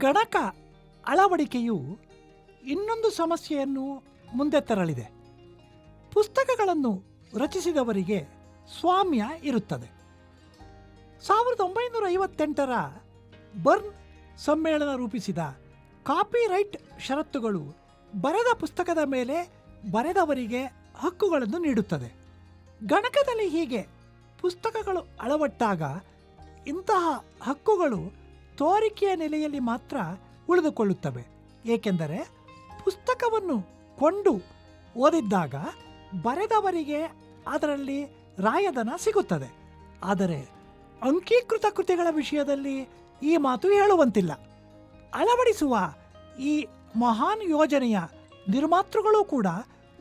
ಗಣಕ ಅಳವಡಿಕೆಯು ಇನ್ನೊಂದು ಸಮಸ್ಯೆಯನ್ನು ಮುಂದೆ ತರಲಿದೆ. ಪುಸ್ತಕಗಳನ್ನು ರಚಿಸಿದವರಿಗೆ ಸ್ವಾಮ್ಯ ಇರುತ್ತದೆ. ಸಾವಿರದ ಒಂಬೈನೂರ ಐವತ್ತೆಂಟರ ಬರ್ನ್ ಸಮ್ಮೇಳನ ರೂಪಿಸಿದ ಕಾಪಿರೈಟ್ ಷರತ್ತುಗಳು ಬರೆದ ಪುಸ್ತಕದ ಮೇಲೆ ಬರೆದವರಿಗೆ ಹಕ್ಕುಗಳನ್ನು ನೀಡುತ್ತದೆ. ಗಣಕದಲ್ಲಿ ಹೀಗೆ ಪುಸ್ತಕಗಳು ಅಳವಟ್ಟಾಗ ಇಂತಹ ಹಕ್ಕುಗಳು ತೋರಿಕೆಯ ನೆಲೆಯಲ್ಲಿ ಮಾತ್ರ ಉಳಿದುಕೊಳ್ಳುತ್ತವೆ. ಏಕೆಂದರೆ ಪುಸ್ತಕವನ್ನು ಕೊಂಡು ಓದಿದ್ದಾಗ ಬರೆದವರಿಗೆ ಅದರಲ್ಲಿ ರಾಯಧನ ಸಿಗುತ್ತದೆ. ಆದರೆ ಅಂಕೀಕೃತ ಕೃತಿಗಳ ವಿಷಯದಲ್ಲಿ ಈ ಮಾತು ಹೇಳುವಂತಿಲ್ಲ. ಅಳವಡಿಸುವ ಈ ಮಹಾನ್ ಯೋಜನೆಯ ನಿರ್ಮಾತೃಗಳು ಕೂಡ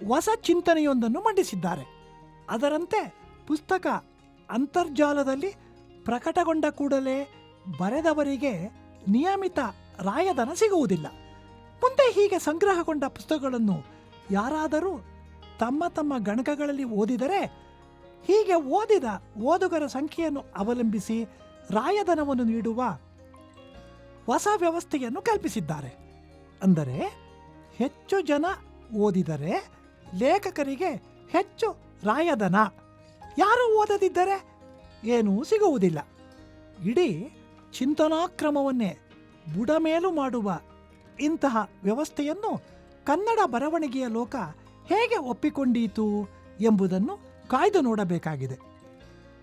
ಹೊಸ ಚಿಂತನೆಯೊಂದನ್ನು ಮಂಡಿಸಿದ್ದಾರೆ. ಅದರಂತೆ ಪುಸ್ತಕ ಅಂತರ್ಜಾಲದಲ್ಲಿ ಪ್ರಕಟಗೊಂಡ ಕೂಡಲೇ ಬರೆದವರಿಗೆ ನಿಯಮಿತ ರಾಯಧನ ಸಿಗುವುದಿಲ್ಲ. ಮುಂದೆ ಹೀಗೆ ಸಂಗ್ರಹಗೊಂಡ ಪುಸ್ತಕಗಳನ್ನು ಯಾರಾದರೂ ತಮ್ಮ ತಮ್ಮ ಗಣಕಗಳಲ್ಲಿ ಓದಿದರೆ ಹೀಗೆ ಓದಿದ ಓದುಗರ ಸಂಖ್ಯೆಯನ್ನು ಅವಲಂಬಿಸಿ ರಾಯಧನವನ್ನು ನೀಡುವ ಹೊಸ ವ್ಯವಸ್ಥೆಯನ್ನು ಕಲ್ಪಿಸಿದ್ದಾರೆ. ಅಂದರೆ ಹೆಚ್ಚು ಜನ ಓದಿದರೆ ಲೇಖಕರಿಗೆ ಹೆಚ್ಚು ರಾಯಧನ. ಯಾರು ಓದದಿದ್ದರೆ ಏನೂ ಸಿಗುವುದಿಲ್ಲ. ಇಡೀ ಚಿಂತನಾಕ್ರಮವನ್ನೇ ಬುಡಮೇಲು ಮಾಡುವ ಇಂತಹ ವ್ಯವಸ್ಥೆಯನ್ನು ಕನ್ನಡ ಬರವಣಿಗೆಯ ಲೋಕ ಹೇಗೆ ಒಪ್ಪಿಕೊಂಡೀತು ಎಂಬುದನ್ನು ಕಾಯ್ದು ನೋಡಬೇಕಾಗಿದೆ.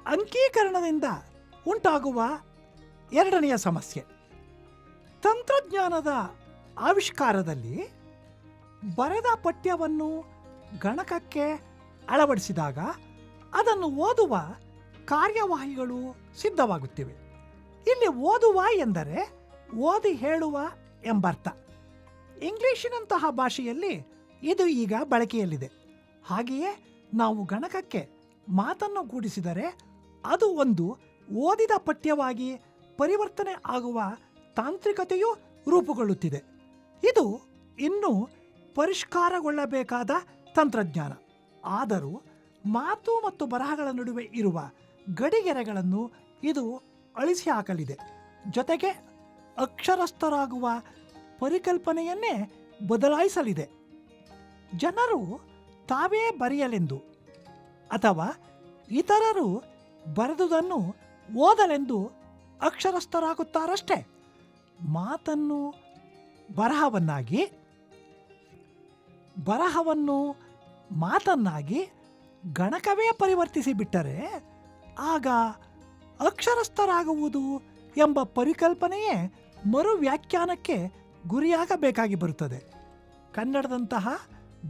ಅಂಕೀಕರಣದಿಂದ ಉಂಟಾಗುವ ಎರಡನೆಯ ಸಮಸ್ಯೆ. ತಂತ್ರಜ್ಞಾನದ ಆವಿಷ್ಕಾರದಲ್ಲಿ ಬರೆದ ಪಠ್ಯವನ್ನು ಗಣಕಕ್ಕೆ ಅಳವಡಿಸಿದಾಗ ಅದನ್ನು ಓದುವ ಕಾರ್ಯವಾಹಿಗಳು ಸಿದ್ಧವಾಗುತ್ತಿವೆ. ಇಲ್ಲಿ ಓದುವ ಎಂದರೆ ಓದಿ ಹೇಳುವ ಎಂಬರ್ಥ. ಇಂಗ್ಲಿಶಿನಂತಹ ಭಾಷೆಯಲ್ಲಿ ಇದು ಈಗ ಬಳಕೆಯಲ್ಲಿದೆ. ಹಾಗೆಯೇ ನಾವು ಗಣಕಕ್ಕೆ ಮಾತನ್ನು ಕೂಡಿಸಿದರೆ ಅದು ಒಂದು ಓದಿದ ಪಠ್ಯವಾಗಿ ಪರಿವರ್ತನೆ ಆಗುವ ತಾಂತ್ರಿಕತೆಯೂ ರೂಪುಗೊಳ್ಳುತ್ತಿದೆ. ಇದು ಇನ್ನೂ ಪರಿಷ್ಕಾರಗೊಳ್ಳಬೇಕಾದ ತಂತ್ರಜ್ಞಾನ. ಆದರೂ ಮಾತು ಮತ್ತು ಬರಹಗಳ ನಡುವೆ ಇರುವ ಗಡಿಗೆರೆಗಳನ್ನು ಇದು ಅಳಿಸಿ ಹಾಕಲಿದೆ. ಜೊತೆಗೆ ಅಕ್ಷರಸ್ಥರಾಗುವ ಪರಿಕಲ್ಪನೆಯನ್ನೇ ಬದಲಾಯಿಸಲಿದೆ. ಜನರು ತಾವೇ ಬರೆಯಲೆಂದು ಅಥವಾ ಇತರರು ಬರೆದುದನ್ನು ಓದಲೆಂದು ಅಕ್ಷರಸ್ಥರಾಗುತ್ತಾರಷ್ಟೇ. ಮಾತನ್ನು ಬರಹವನ್ನಾಗಿ, ಬರಹವನ್ನು ಮಾತನ್ನಾಗಿ ಗಣಕವೇ ಪರಿವರ್ತಿಸಿಬಿಟ್ಟರೆ ಆಗ ಅಕ್ಷರಸ್ಥರಾಗುವುದು ಎಂಬ ಪರಿಕಲ್ಪನೆಯೇ ಮರು ವ್ಯಾಖ್ಯಾನಕ್ಕೆ ಗುರಿಯಾಗಬೇಕಾಗಿ ಬರುತ್ತದೆ. ಕನ್ನಡದಂತಹ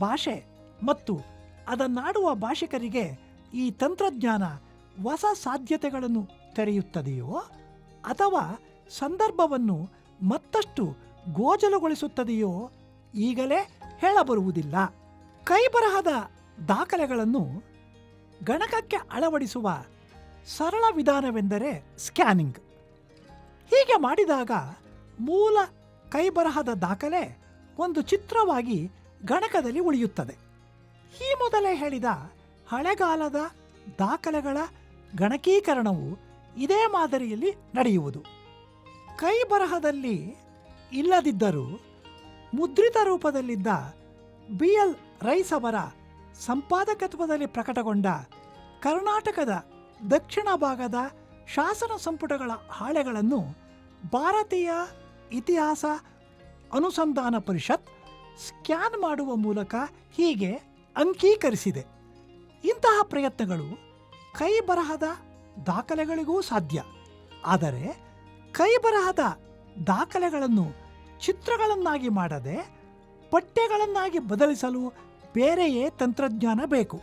ಭಾಷೆ ಮತ್ತು ಅದನ್ನಾಡುವ ಭಾಷಿಕರಿಗೆ ಈ ತಂತ್ರಜ್ಞಾನ ಹೊಸ ಸಾಧ್ಯತೆಗಳನ್ನು ತೆರೆಯುತ್ತದೆಯೋ ಅಥವಾ ಸಂದರ್ಭವನ್ನು ಮತ್ತಷ್ಟು ಗೋಜಲುಗೊಳಿಸುತ್ತದೆಯೋ ಈಗಲೇ ಹೇಳಬರುವುದಿಲ್ಲ. ಕೈಬರಹದ ದಾಖಲೆಗಳನ್ನು ಗಣಕಕ್ಕೆ ಅಳವಡಿಸುವ ಸರಳ ವಿಧಾನವೆಂದರೆ ಸ್ಕ್ಯಾನಿಂಗ್. ಹೀಗೆ ಮಾಡಿದಾಗ ಮೂಲ ಕೈಬರಹದ ದಾಖಲೆ ಒಂದು ಚಿತ್ರವಾಗಿ ಗಣಕದಲ್ಲಿ ಉಳಿಯುತ್ತದೆ. ಈ ಮೊದಲೇ ಹೇಳಿದ ಹಳೆಗಾಲದ ದಾಖಲೆಗಳ ಗಣಕೀಕರಣವು ಇದೇ ಮಾದರಿಯಲ್ಲಿ ನಡೆಯುವುದು. ಕೈ ಬರಹದಲ್ಲಿ ಇಲ್ಲದಿದ್ದರೂ ಮುದ್ರಿತ ರೂಪದಲ್ಲಿದ್ದ ಬಿ ಎಲ್ ರೈಸ್ ಅವರ ಸಂಪಾದಕತ್ವದಲ್ಲಿ ಪ್ರಕಟಗೊಂಡ ಕರ್ನಾಟಕದ ದಕ್ಷಿಣ ಭಾಗದ ಶಾಸನ ಸಂಪುಟಗಳ ಹಾಳೆಗಳನ್ನು ಭಾರತೀಯ ಇತಿಹಾಸ ಅನುಸಂಧಾನ ಪರಿಷತ್ ಸ್ಕ್ಯಾನ್ ಮಾಡುವ ಮೂಲಕ ಹೀಗೆ ಅಂಕೀಕರಿಸಿದೆ ಇಂತಹ ಪ್ರಯತ್ನಗಳು ಕೈ ಬರಹದ ದಾಖಲೆಗಳಿಗೂ ಸಾಧ್ಯ. ಆದರೆ ಕೈ ಬರಹದ ದಾಖಲೆಗಳನ್ನು ಚಿತ್ರಗಳನ್ನಾಗಿ ಮಾಡದೆ ಪಠ್ಯಗಳನ್ನಾಗಿ ಬದಲಿಸಲು ಬೇರೆಯೇ ತಂತ್ರಜ್ಞಾನ ಬೇಕು.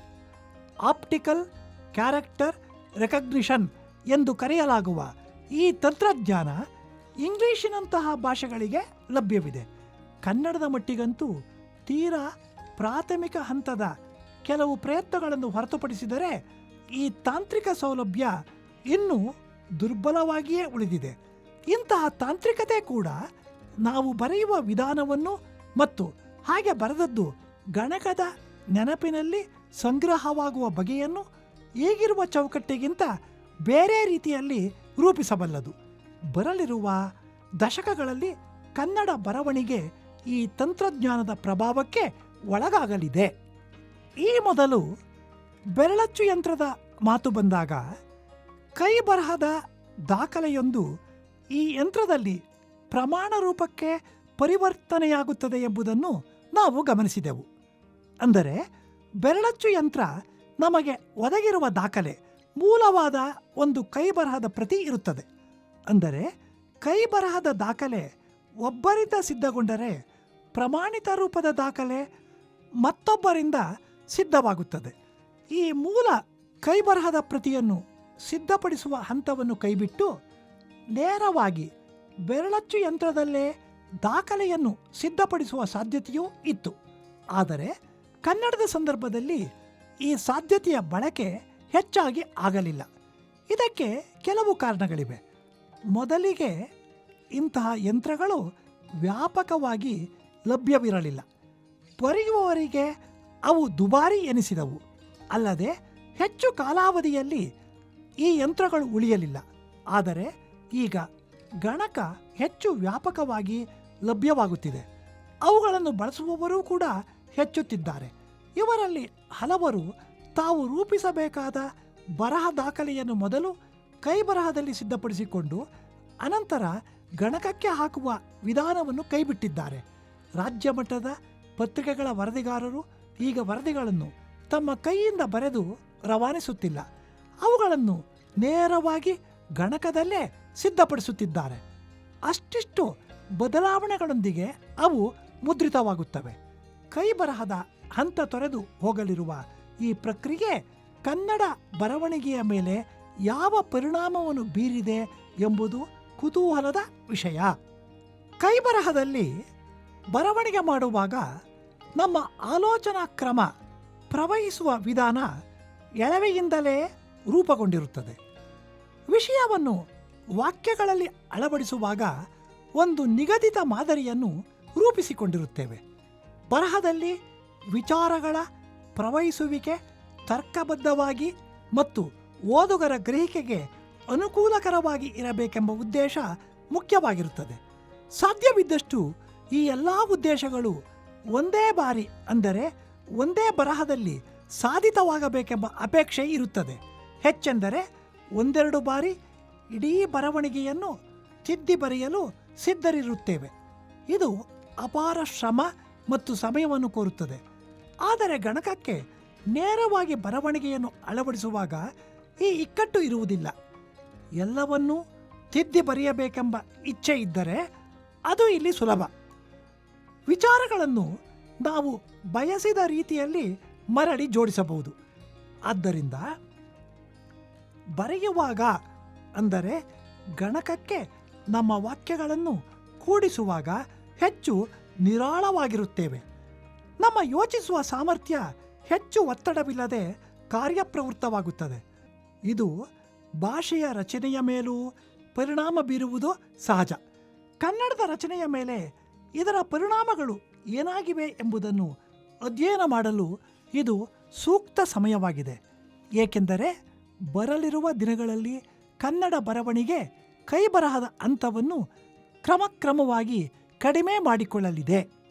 ಆಪ್ಟಿಕಲ್ ಕ್ಯಾರೆಕ್ಟರ್ ರೆಕಗ್ನಿಷನ್ ಎಂದು ಕರೆಯಲಾಗುವ ಈ ತಂತ್ರಜ್ಞಾನ ಇಂಗ್ಲೀಷಿನಂತಹ ಭಾಷೆಗಳಿಗೆ ಲಭ್ಯವಿದೆ. ಕನ್ನಡದ ಮಟ್ಟಿಗಂತೂ ತೀರಾ ಪ್ರಾಥಮಿಕ ಹಂತದ ಕೆಲವು ಪ್ರಯತ್ನಗಳನ್ನು ಹೊರತುಪಡಿಸಿದರೆ ಈ ತಾಂತ್ರಿಕ ಸೌಲಭ್ಯ ಇನ್ನೂ ದುರ್ಬಲವಾಗಿಯೇ ಉಳಿದಿದೆ. ಇಂತಹ ತಾಂತ್ರಿಕತೆ ಕೂಡ ನಾವು ಬರೆಯುವ ವಿಧಾನವನ್ನು ಮತ್ತು ಹಾಗೆ ಬರೆದದ್ದು ಗಣಕದ ನೆನಪಿನಲ್ಲಿ ಸಂಗ್ರಹವಾಗುವ ಬಗೆಯನ್ನು ಈಗಿರುವ ಚೌಕಟ್ಟಿಗಿಂತ ಬೇರೆ ರೀತಿಯಲ್ಲಿ ರೂಪಿಸಬಲ್ಲದು. ಬರಲಿರುವ ದಶಕಗಳಲ್ಲಿ ಕನ್ನಡ ಬರವಣಿಗೆ ಈ ತಂತ್ರಜ್ಞಾನದ ಪ್ರಭಾವಕ್ಕೆ ಒಳಗಾಗಲಿದೆ. ಈ ಮೊದಲು ಬೆರಳಚ್ಚು ಯಂತ್ರದ ಮಾತು ಬಂದಾಗ ಕೈ ಬರಹದ ದಾಖಲೆಯೊಂದು ಈ ಯಂತ್ರದಲ್ಲಿ ಪ್ರಮಾಣ ರೂಪಕ್ಕೆ ಪರಿವರ್ತನೆಯಾಗುತ್ತದೆ ಎಂಬುದನ್ನು ನಾವು ಗಮನಿಸಿದೆವು. ಅಂದರೆ ಬೆರಳಚ್ಚು ಯಂತ್ರ ನಮಗೆ ಒದಗಿರುವ ದಾಖಲೆ ಮೂಲವಾದ ಒಂದು ಕೈ ಬರಹದ ಪ್ರತಿ ಇರುತ್ತದೆ. ಅಂದರೆ ಕೈ ಬರಹದ ದಾಖಲೆ ಒಬ್ಬರಿಂದ ಸಿದ್ಧಗೊಂಡರೆ ಪ್ರಮಾಣಿತ ರೂಪದ ದಾಖಲೆ ಮತ್ತೊಬ್ಬರಿಂದ ಸಿದ್ಧವಾಗುತ್ತದೆ. ಈ ಮೂಲ ಕೈ ಬರಹದ ಪ್ರತಿಯನ್ನು ಸಿದ್ಧಪಡಿಸುವ ಹಂತವನ್ನು ಕೈಬಿಟ್ಟು ನೇರವಾಗಿ ಬೆರಳಚ್ಚು ಯಂತ್ರದಲ್ಲೇ ದಾಖಲೆಯನ್ನು ಸಿದ್ಧಪಡಿಸುವ ಸಾಧ್ಯತೆಯೂ ಇತ್ತು. ಆದರೆ ಕನ್ನಡದ ಸಂದರ್ಭದಲ್ಲಿ ಈ ಸಾಧ್ಯತೆಯ ಬಳಕೆ ಹೆಚ್ಚಾಗಿ ಆಗಲಿಲ್ಲ. ಇದಕ್ಕೆ ಕೆಲವು ಕಾರಣಗಳಿವೆ. ಮೊದಲಿಗೆ ಇಂತಹ ಯಂತ್ರಗಳು ವ್ಯಾಪಕವಾಗಿ ಲಭ್ಯವಿರಲಿಲ್ಲ. ಬರೆಯುವವರಿಗೆ ಅವು ದುಬಾರಿ ಎನಿಸಿದವು. ಅಲ್ಲದೆ ಹೆಚ್ಚು ಕಾಲಾವಧಿಯಲ್ಲಿ ಈ ಯಂತ್ರಗಳು ಉಳಿಯಲಿಲ್ಲ. ಆದರೆ ಈಗ ಗಣಕ ಹೆಚ್ಚು ವ್ಯಾಪಕವಾಗಿ ಲಭ್ಯವಾಗುತ್ತಿದೆ. ಅವುಗಳನ್ನು ಬಳಸುವವರೂ ಕೂಡ ಹೆಚ್ಚುತ್ತಿದ್ದಾರೆ. ಇವರಲ್ಲಿ ಹಲವರು ತಾವು ರೂಪಿಸಬೇಕಾದ ಬರಹ ದಾಖಲೆಯನ್ನು ಮೊದಲು ಕೈ ಬರಹದಲ್ಲಿ ಸಿದ್ಧಪಡಿಸಿಕೊಂಡು ಅನಂತರ ಗಣಕಕ್ಕೆ ಹಾಕುವ ವಿಧಾನವನ್ನು ಕೈಬಿಟ್ಟಿದ್ದಾರೆ. ರಾಜ್ಯ ಮಟ್ಟದ ಪತ್ರಿಕೆಗಳ ವರದಿಗಾರರು ಈಗ ವರದಿಗಳನ್ನು ತಮ್ಮ ಕೈಯಿಂದ ಬರೆದು ರವಾನಿಸುತ್ತಿಲ್ಲ. ಅವುಗಳನ್ನು ನೇರವಾಗಿ ಗಣಕದಲ್ಲೇ ಸಿದ್ಧಪಡಿಸುತ್ತಿದ್ದಾರೆ. ಅಷ್ಟಿಷ್ಟು ಬದಲಾವಣೆಗಳೊಂದಿಗೆ ಅವು ಮುದ್ರಿತವಾಗುತ್ತವೆ. ಕೈ ಬರಹದ ಹಂತ ತೊರೆದು ಹೋಗಲಿರುವ ಈ ಪ್ರಕ್ರಿಯೆ ಕನ್ನಡ ಬರವಣಿಗೆಯ ಮೇಲೆ ಯಾವ ಪರಿಣಾಮವನ್ನು ಬೀರಿದೆ ಎಂಬುದು ಕುತೂಹಲದ ವಿಷಯ. ಕೈಬರಹದಲ್ಲಿ ಬರವಣಿಗೆ ಮಾಡುವಾಗ ನಮ್ಮ ಆಲೋಚನಾ ಕ್ರಮ ಪ್ರವಹಿಸುವ ವಿಧಾನ ಎಳವೆಯಿಂದಲೇ ರೂಪುಗೊಂಡಿರುತ್ತದೆ. ವಿಷಯವನ್ನು ವಾಕ್ಯಗಳಲ್ಲಿ ಅಳವಡಿಸುವಾಗ ಒಂದು ನಿಗದಿತ ಮಾದರಿಯನ್ನು ರೂಪಿಸಿಕೊಂಡಿರುತ್ತೇವೆ. ಬರಹದಲ್ಲಿ ವಿಚಾರಗಳ ಪ್ರವಹಿಸುವಿಕೆ ತರ್ಕಬದ್ಧವಾಗಿ ಮತ್ತು ಓದುಗರ ಗ್ರಹಿಕೆಗೆ ಅನುಕೂಲಕರವಾಗಿ ಇರಬೇಕೆಂಬ ಉದ್ದೇಶ ಮುಖ್ಯವಾಗಿರುತ್ತದೆ. ಸಾಧ್ಯವಿದ್ದಷ್ಟು ಈ ಎಲ್ಲ ಉದ್ದೇಶಗಳು ಒಂದೇ ಬಾರಿ ಅಂದರೆ ಒಂದೇ ಬರಹದಲ್ಲಿ ಸಾಧಿತವಾಗಬೇಕೆಂಬ ಅಪೇಕ್ಷೆ ಇರುತ್ತದೆ. ಹೆಚ್ಚೆಂದರೆ ಒಂದೆರಡು ಬಾರಿ ಇಡೀ ಬರವಣಿಗೆಯನ್ನು ತಿದ್ದಿ ಬರೆಯಲು ಸಿದ್ಧರಿರುತ್ತೇವೆ. ಇದು ಅಪಾರ ಶ್ರಮ ಮತ್ತು ಸಮಯವನ್ನು ಕೋರುತ್ತದೆ. ಆದರೆ ಗಣಕಕ್ಕೆ ನೇರವಾಗಿ ಬರವಣಿಗೆಯನ್ನು ಅಳವಡಿಸುವಾಗ ಈ ಇಕ್ಕಟ್ಟು ಇರುವುದಿಲ್ಲ. ಎಲ್ಲವನ್ನೂ ತಿದ್ದಿ ಬರೆಯಬೇಕೆಂಬ ಇಚ್ಛೆ ಇದ್ದರೆ ಅದು ಇಲ್ಲಿ ಸುಲಭ. ವಿಚಾರಗಳನ್ನು ನಾವು ಬಯಸಿದ ರೀತಿಯಲ್ಲಿ ಮರಳಿ ಜೋಡಿಸಬಹುದು. ಆದ್ದರಿಂದ ಬರೆಯುವಾಗ ಅಂದರೆ ಗಣಕಕ್ಕೆ ನಮ್ಮ ವಾಕ್ಯಗಳನ್ನು ಕೂಡಿಸುವಾಗ ಹೆಚ್ಚು ನಿರಾಳವಾಗಿರುತ್ತೇವೆ. ನಮ್ಮ ಯೋಚಿಸುವ ಸಾಮರ್ಥ್ಯ ಹೆಚ್ಚು ಒತ್ತಡವಿಲ್ಲದೆ ಕಾರ್ಯಪ್ರವೃತ್ತವಾಗುತ್ತದೆ. ಇದು ಭಾಷೆಯ ರಚನೆಯ ಮೇಲೂ ಪರಿಣಾಮ ಬೀರುವುದು ಸಹಜ. ಕನ್ನಡದ ರಚನೆಯ ಮೇಲೆ ಇದರ ಪರಿಣಾಮಗಳು ಏನಾಗಿವೆ ಎಂಬುದನ್ನು ಅಧ್ಯಯನ ಮಾಡಲು ಇದು ಸೂಕ್ತ ಸಮಯವಾಗಿದೆ. ಏಕೆಂದರೆ ಬರಲಿರುವ ದಿನಗಳಲ್ಲಿ ಕನ್ನಡ ಬರವಣಿಗೆ ಕೈ ಬರಹದ ಹಂತವನ್ನು ಕ್ರಮಕ್ರಮವಾಗಿ ಕಡಿಮೆ ಮಾಡಿಕೊಳ್ಳಲಿದೆ.